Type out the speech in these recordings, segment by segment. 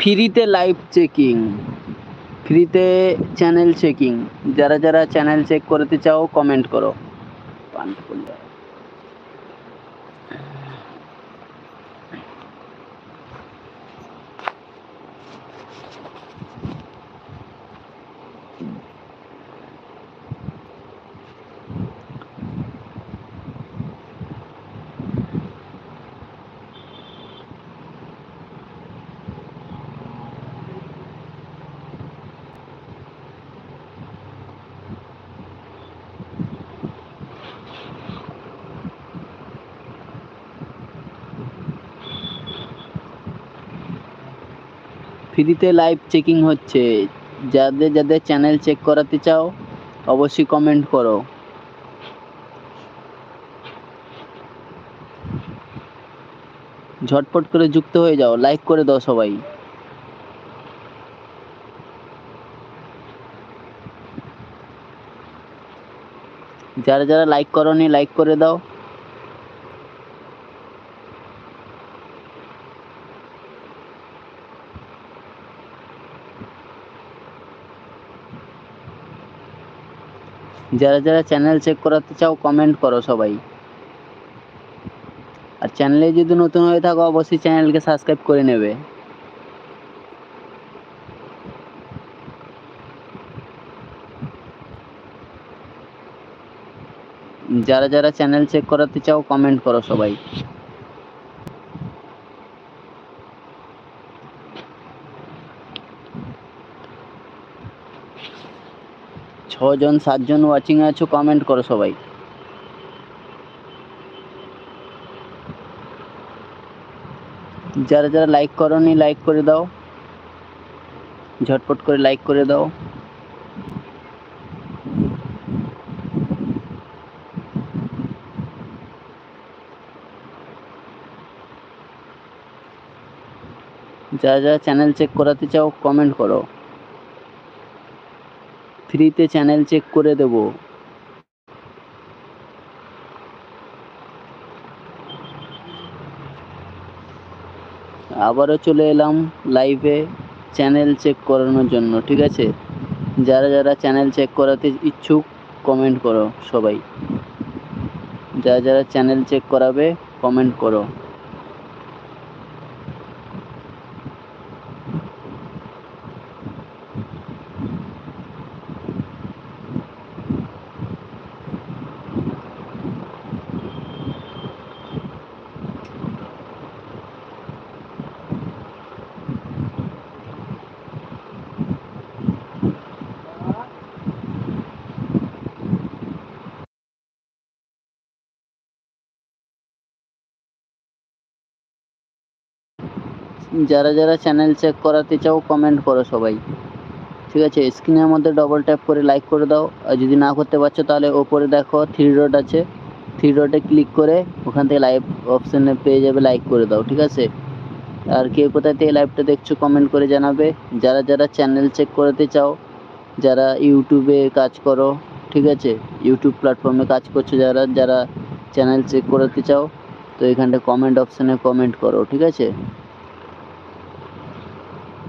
ফ্রিতে live checking ফ্রিতে channel checking যারা যারা চ্যানেল চেক করতে চাও কমেন্ট করো। ফ্রিতে লাইভ চেকিং হচ্ছে। যাদের যাদের চ্যানেল চেক করাতে চাও, অবশ্যই কমেন্ট করো। ঝটপট করে যুক্ত হয়ে যাও লাইক করে দাও সবাই। যারা যারা লাইক করনি লাইক করে দাও। যারা যারা চ্যানেল চেক করাতে চাও কমেন্ট করো সবাই। আর চ্যানেলে যদি নতুন হয়ে থাকো, অবশ্যই চ্যানেলকে সাবস্ক্রাইব করে নেবে। যারা যারা চ্যানেল চেক করাতে চাও কমেন্ট করো সবাই। ছজন, সাতজন ওয়াচিং আছো কমেন্ট করো সবাই। যারা যারা লাইক করনি লাইক করে দাও। ঝটপট করে লাইক করে দাও। যারা যারা চ্যানেল চেক করাতে চাও কমেন্ট করো। ফ্রিতে চ্যানেল চেক করে দেব। আবারও চলে এলাম লাইভে চ্যানেল চেক করানোর জন্য, ঠিক আছে? যারা যারা চ্যানেল চেক করাতে ইচ্ছুক কমেন্ট করো সবাই। যারা যারা চ্যানেল চেক করাবে কমেন্ট করো। যারা যারা চ্যানেল চেক করাতে চাও কমেন্ট করো সবাই। ঠিক আছে? স্ক্রিনের মধ্যে ডবল ট্যাপ করে লাইক করে দাও। আর যদি না করতে পারছ, তাহলে ওপরে দেখো থ্রি ডট আছে। থ্রি ডটে ক্লিক করে ওখান থেকে লাইভ অপশানে পেয়ে যাবে লাইক করে দাও। ঠিক আছে? আর কে কোথায় থেকে লাইভটা দেখছ কমেন্ট করে জানাবে। যারা যারা চ্যানেল চেক করাতে চাও, যারা ইউটিউবে কাজ করো, ঠিক আছে? ইউটিউব প্ল্যাটফর্মে কাজ করছ, যারা যারা চ্যানেল চেক করাতে চাও, তো এখানটা কমেন্ট অপশানে কমেন্ট করো, ঠিক আছে?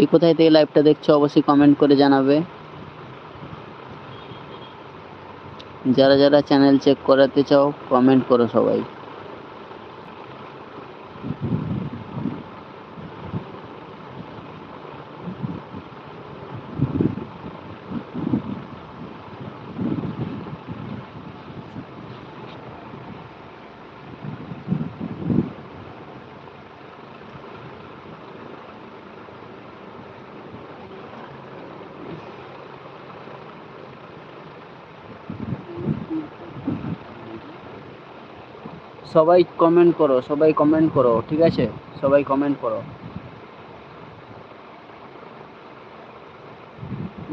কে কোথায় থেকে লাইভটা দেখছ অবশ্যই কমেন্ট করে জানাবে। যারা যারা চ্যানেল চেক করাতে চাও কমেন্ট করো সবাই। সবাই কমেন্ট করো, সবাই কমেন্ট করো, ঠিক আছে? সবাই কমেন্ট করো।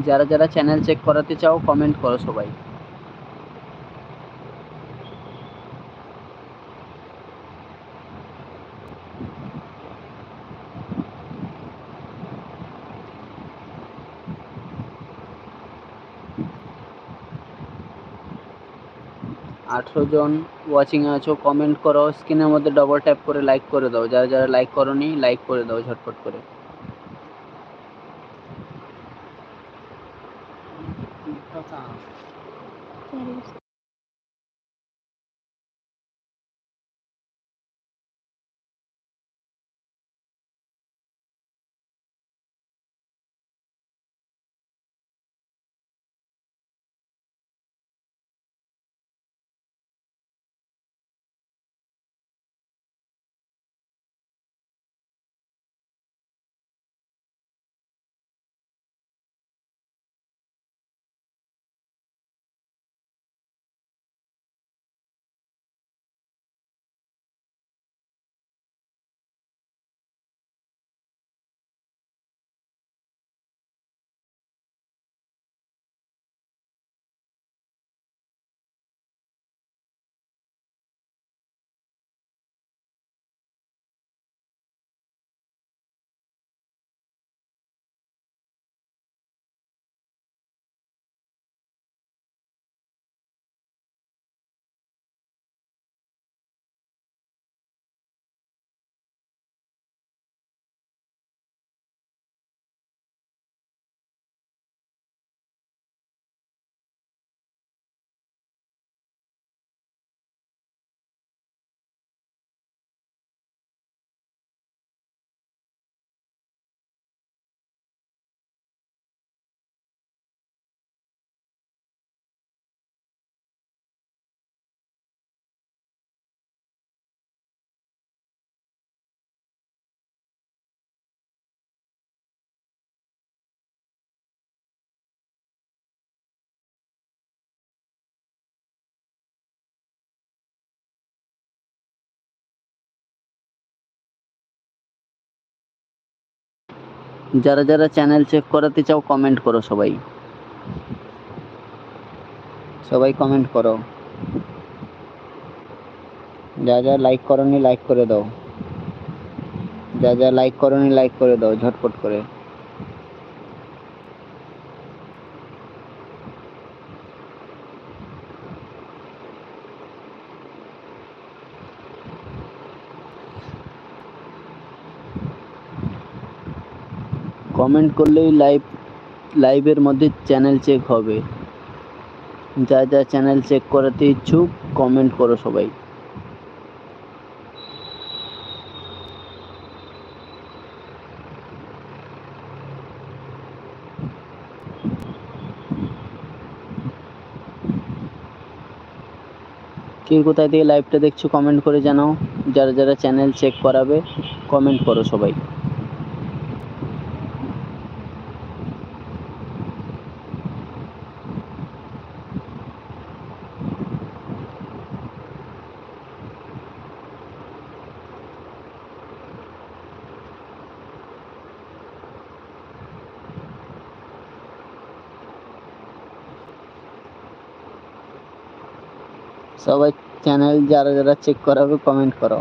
যারা যারা চ্যানেল চেক করাতে চাও কমেন্ট করো সবাই। আঠেরো জন ওয়াচিংয়ে আছো কমেন্ট করো স্ক্রিনের মধ্যে ডবল ট্যাপ করে লাইক করে দাও। যারা যারা লাইক করোনি লাইক করে দাও ঝটপট করে। যারা যারা চ্যানেল চেক করাতে চাও কমেন্ট করো সবাই। সবাই কমেন্ট করো। যা যা লাইক করনি লাইক করে দাও। যা যা লাইক করনি লাইক করে দাও, ঝটপট করে। কমেন্ট করলেই লাইভ লাইভের মধ্যে চ্যানেল চেক হবে। যা যা চ্যানেল চেক করাতে ইচ্ছুক কমেন্ট করো সবাই। কে কোথায় থেকে লাইভটা দেখছ কমেন্ট করে জানাও। যারা যারা চ্যানেল চেক করাবে কমেন্ট করো সবাই। সবাই চ্যানেল যারা যারা চেক করাবে কমেন্ট করো।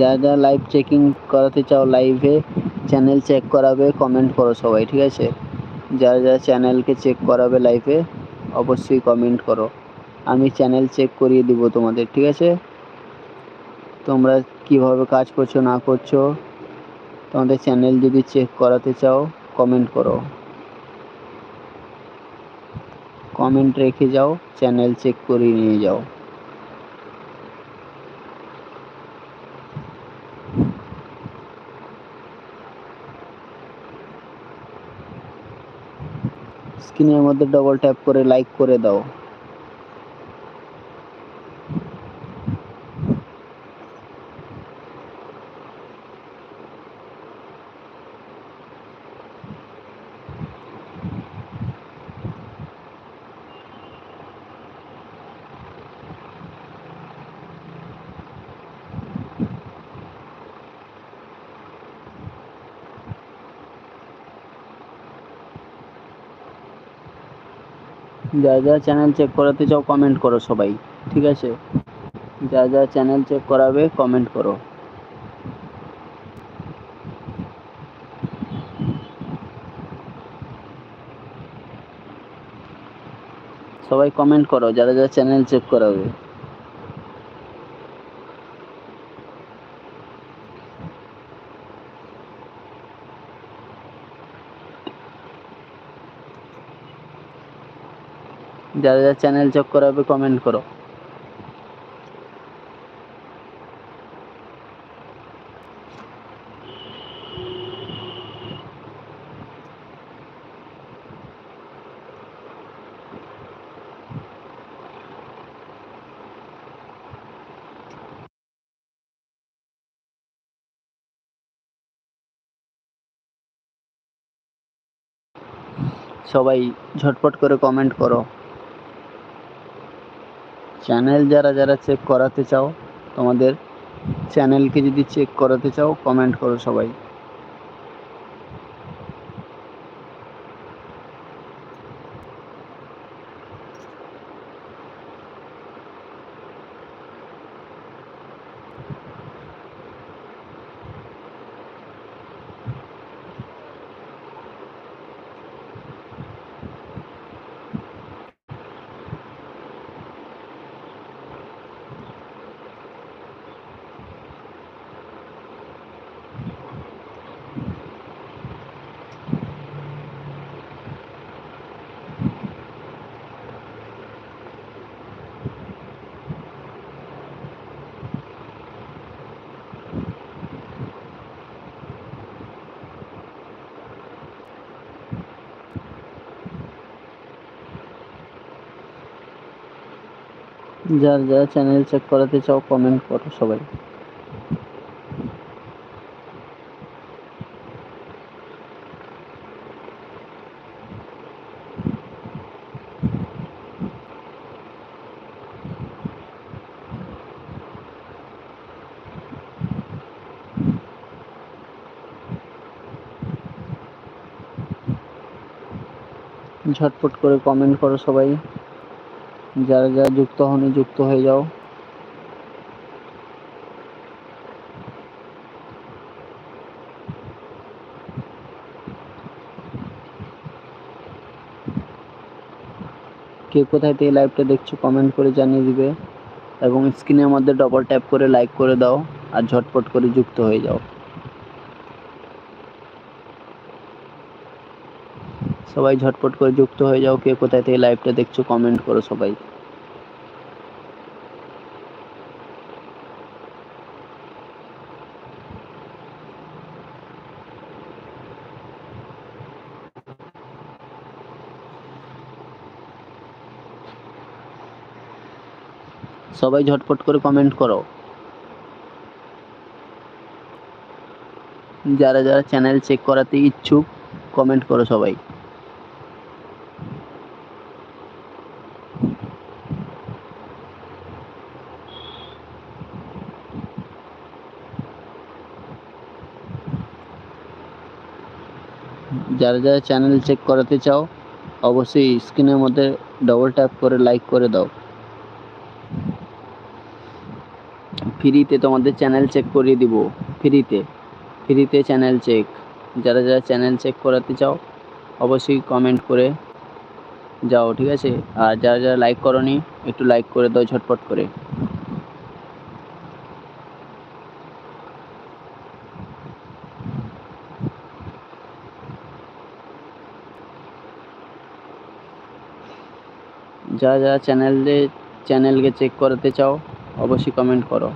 যা যা লাইভ চেকিং করাতে চাও লাইভে চ্যানেল চেক করাবে কমেন্ট করো সবাই, ঠিক আছে? যারা যারা চ্যানেলকে চেক করাবে লাইভে অবশ্যই কমেন্ট করো। আমি চ্যানেল চেক করিয়ে দিব তোমাদের, ঠিক আছে? তোমরা কীভাবে কাজ করছ, না করছ, তোমাদের চ্যানেল যদি চেক করাতে চাও কমেন্ট করো। কমেন্ট রেখে যাও চ্যানেল চেক করিয়ে নিয়ে যাও। স্ক্রিনের মধ্যে ডবল ট্যাপ করে লাইক করে দাও। যারা যারা চ্যানেল চেক করাতে চাও কমেন্ট করো সবাই, ঠিক আছে? যা যা চ্যানেল চেক করাবে কমেন্ট করো। সবাই কমেন্ট করো, যারা যারা চ্যানেল চেক করাবে। যারা যারা চ্যানেল চেক করাবে কমেন্ট করো। সবাই ঝটপট করে কমেন্ট করো। চ্যানেল যারা যারা চেক করাতে চাও, তোমাদের চ্যানেলকে যদি চেক করাতে চাও কমেন্ট করো সবাই। যার যারা চ্যানেল চেক করাতে চাও কমেন্ট করো সবাই। ঝটপট করে কমেন্ট করো সবাই। যারা যারা যুক্ত হনি, যুক্ত হয়ে যাও। কে কোথায় থেকে লাইভটা দেখছ কমেন্ট করে জানিয়ে দিবে। এবং স্ক্রিনের মধ্যে ডবল ট্যাপ করে লাইক করে দাও আর ঝটপট করে যুক্ত হয়ে যাও। সবাই ঝটপট করে যুক্ত হয়ে যাও, কে কোথায় থেকে লাইভটা দেখছ কমেন্ট করো সবাই। সবাই ঝটপট করে কমেন্ট করো। যারা যারা চ্যানেল চেক করাতে ইচ্ছুক কমেন্ট করো সবাই। যারা যারা চ্যানেল চেক করাতে চাও, অবশ্যই স্ক্রিনের মধ্যে ডবল ট্যাপ করে লাইক করে দাও। ফ্রিতে তোমাদের চ্যানেল চেক করিয়ে দিব ফ্রিতে ফ্রিতে চ্যানেল চেক যারা যারা চ্যানেল চেক করাতে চাও, অবশ্যই কমেন্ট করে যাও, ঠিক আছে? আর যারা যারা লাইক করনি, একটু লাইক করে দাও ঝটপট করে। যারা যারা চ্যানেলে চ্যানেলকে চেক করাতে চাও অবশ্যই কমেন্ট করো।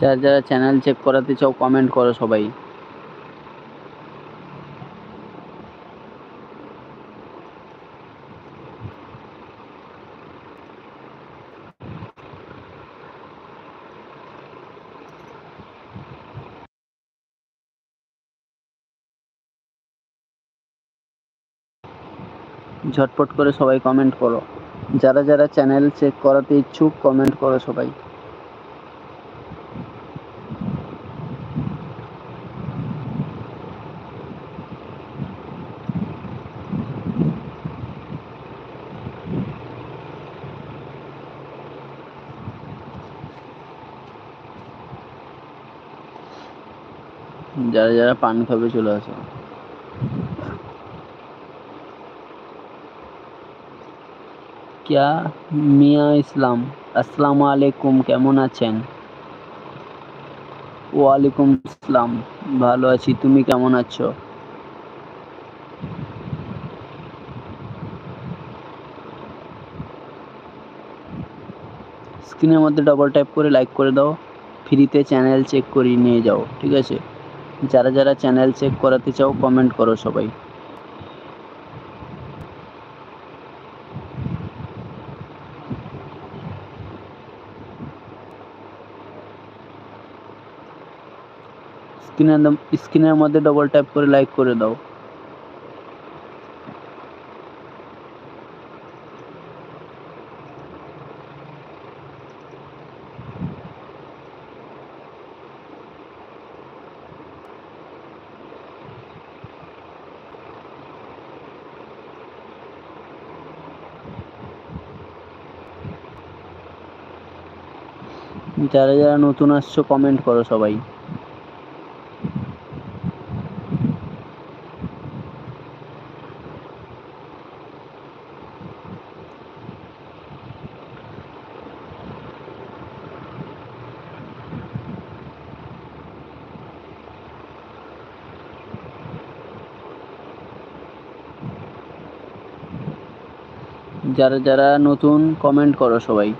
যারা যারা চ্যানেল চেক করাতে চাও কমেন্ট করো সবাই। ঝটপট করে সবাই কমেন্ট করো। যারা যারা চ্যানেল চেক করাতে ইচ্ছুক কমেন্ট করো সবাই। যারা যারা পান খাবে চলে আসো। কিয়া মিয়া ইসলাম, আসসালামু আলাইকুম, কেমন আছেন? ওয়ালাইকুম আসসালাম, ভালো আছি, তুমি কেমন আছো? স্ক্রিনের মধ্যে ডবল ট্যাপ করে লাইক করে দাও, ফ্রিতে চ্যানেল চেক করিয়ে নিয়ে যাও, ঠিক আছে? যারা যারা চ্যানেল চেক করাতে চাও কমেন্ট করো সবাই। স্ক্রিনের স্ক্রিনের মধ্যে ডবল ট্যাপ করে লাইক করে দাও। যারা যারা নতুন আসছো কমেন্ট করো সবাই। যারা যারা নতুন কমেন্ট করো সবাই।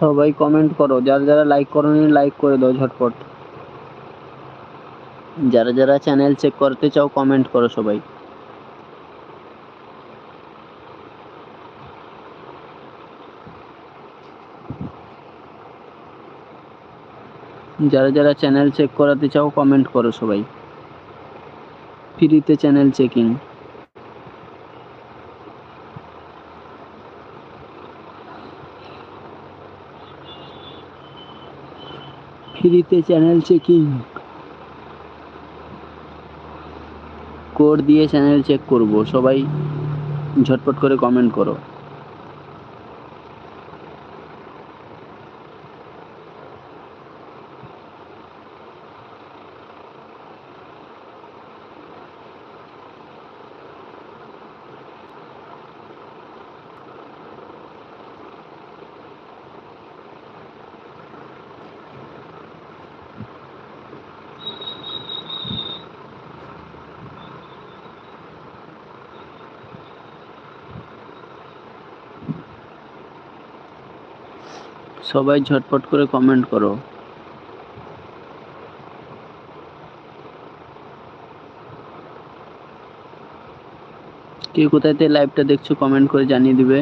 সবাই কমেন্ট করো। যারা যারা লাইক করোনি লাইক করে দাও ঝটপট। যারা যারা চ্যানেল চেক করতে চাও কমেন্ট করো সবাই। যারা যারা চ্যানেল চেক করাতে চাও কমেন্ট করো সবাই। ফ্রিতে চ্যানেল চেকিং ফ্রিতে চ্যানেল চেকিং। কোড দিয়ে চ্যানেল চেক করব। সবাই ঝটপট করে কমেন্ট করো। সবাই ঝটপট করে কমেন্ট করো। কে কোথায় লাইভটা দেখছ কমেন্ট করে জানিয়ে দিবে।